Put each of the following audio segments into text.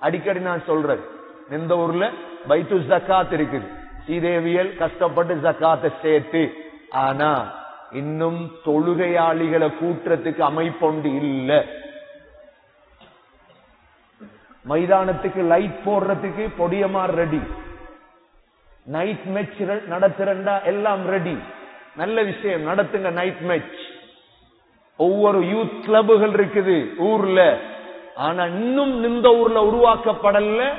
அடிக்கடி நான் சொல்றேன் எந்த ஊர்ல? வைத்து ஜக்காத் இருக்குது. சீதேவியல் கஷ்டப்பட்டு ஜக்காத்தை சேர்த்து. ஆனா இன்னும் தொழுகையாளிகளை கூட்டுறதுக்கு அமைப்பொண்டு இல்ல. மைதானத்துக்கு லைட் போடுறதுக்கு பொடியமார் ரெடி நைட் மேட்ச் நடத்துறண்டா எல்லாம் ரெடி நல்ல விஷயம் நடத்துங்க நைட் மேட்ச் ஒவ்வொரு யூத் கிளப்புகள் இருக்குது ஊர்ல. ஆனா இன்னும் இந்த ஊர்ல உருவாக்கப்படல.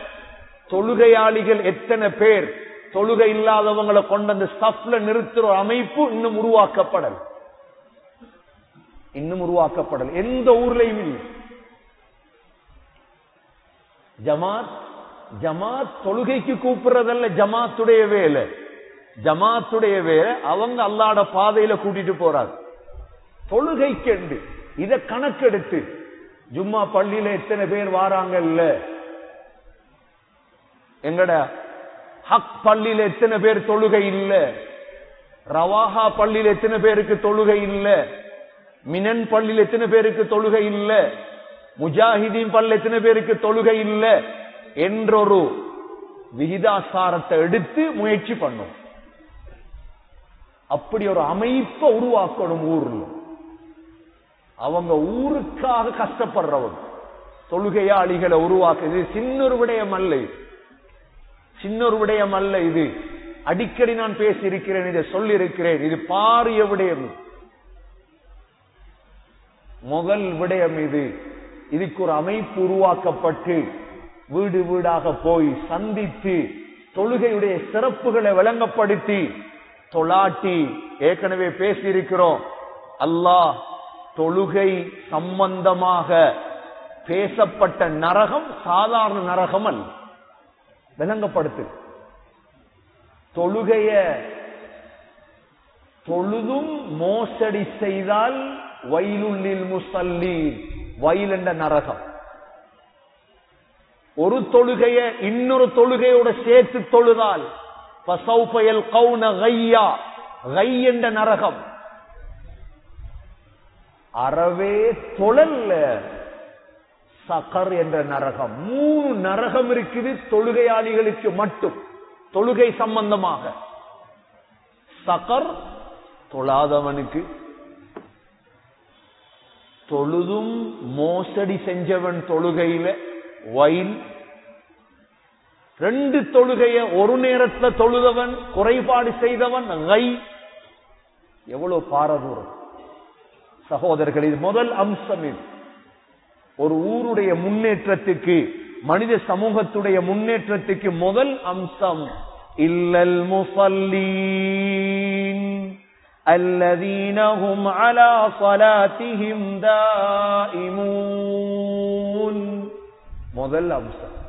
தொழுகையாளிகள் எத்தனை பேர்? தொழுகை இல்லாதவங்களை கொண்டு அந்த ஸ்டப்ல நிறுத்துற அமைப்பு இன்னும் உருவாக்கப்படல். இன்னும் உருவாக்கப்படல். எந்த ஊர்லயும் இல்லை. ஜமாத் ஜமாத் தொழுகைக்கு கூப்பிடுறதல்ல ஜமாத்துடைய வேலை. ஜமாத்துடைய வேலை அவங்க அல்லாட பாதையில கூட்டிட்டு போறாங்க. தொழுகைக்கு இத கணக்கெடுத்து. ஜும்மா பள்ளியில எத்தனை பேர் வாராங்கல்ல? எங்கட? ஹக் பள்ளியில எத்தனை பேர் தொழுகை இல்ல? ரவாஹா பள்ளியில எத்தனை பேருக்கு தொழுகை இல்ல? மினன் பள்ளியில் எத்தனை பேருக்கு தொழுகை இல்ல? முஜாஹிதீன் பள்ளி எத்தனை பேருக்கு தொழுகை இல்ல? என்றொரு விகிதாசாரத்தை எடுத்து முயற்சி பண்ணும். அப்படி ஒரு அமைப்பை உருவாக்கணும் ஊர்ல. அவங்க ஊருக்காக கஷ்டப்படுறவங்க. தொழுகையாளிகளை உருவாக்க இது சின்னொரு விடயம் அல்ல இது. சின்னொரு விடயம் அல்ல இது. அடிக்கடி நான் பேசி இருக்கிறேன் இதை சொல்லி இருக்கிறேன் இது பாரிய விடயம். முதல் விடயம் இது. இதுக்கு ஒரு அமைப்பு உருவாக்கப்பட்டு வீடு வீடாக போய் சந்தித்து தொழுகையுடைய சிறப்புகளை விளங்கப்படுத்தி தொலாட்டி ஏற்கனவே பேசி இருக்கிறோம் அல்லாஹ் தொழுகை சம்பந்தமாக பேசப்பட்ட நரகம் சாதாரண நரகம் அல்ல. விளங்கப்படுத்து. தொழுகைய தொழுதும் மோசடி செய்தால் வயலுள்ளில் முசல்லி வயல் என்ற நரகம். ஒரு தொழுகைய இன்னொரு தொழுகையோட சேர்த்து தொழுதால் பசௌபயல் கவுன கையா கை என்ற நரகம். அறவே தொழல்ல. சகர் என்ற நரகம். மூணு நரகம் இருக்குது தொழுகையாளிகளுக்கு மட்டும். தொழுகை சம்பந்தமாக. சகர் தொழாதவனுக்கு. தொழுதும் மோசடி செஞ்சவன் தொழுகையில வயல். ரெண்டு தொழுகைய ஒரு நேரத்துல தொழுதவன் குறைபாடு செய்தவன் கை. எவ்வளவு பாரதூரம். சகோதரர்கள் இது முதல் அம்சம் இது ஒரு ஊருடைய முன்னேற்றத்துக்கு மனித சமூகத்துடைய முன்னேற்றத்துக்கு முதல் அம்சம் இல்லல் முசல்லீன் الذين هم على صلاتهم دائمون முதல் அம்சம்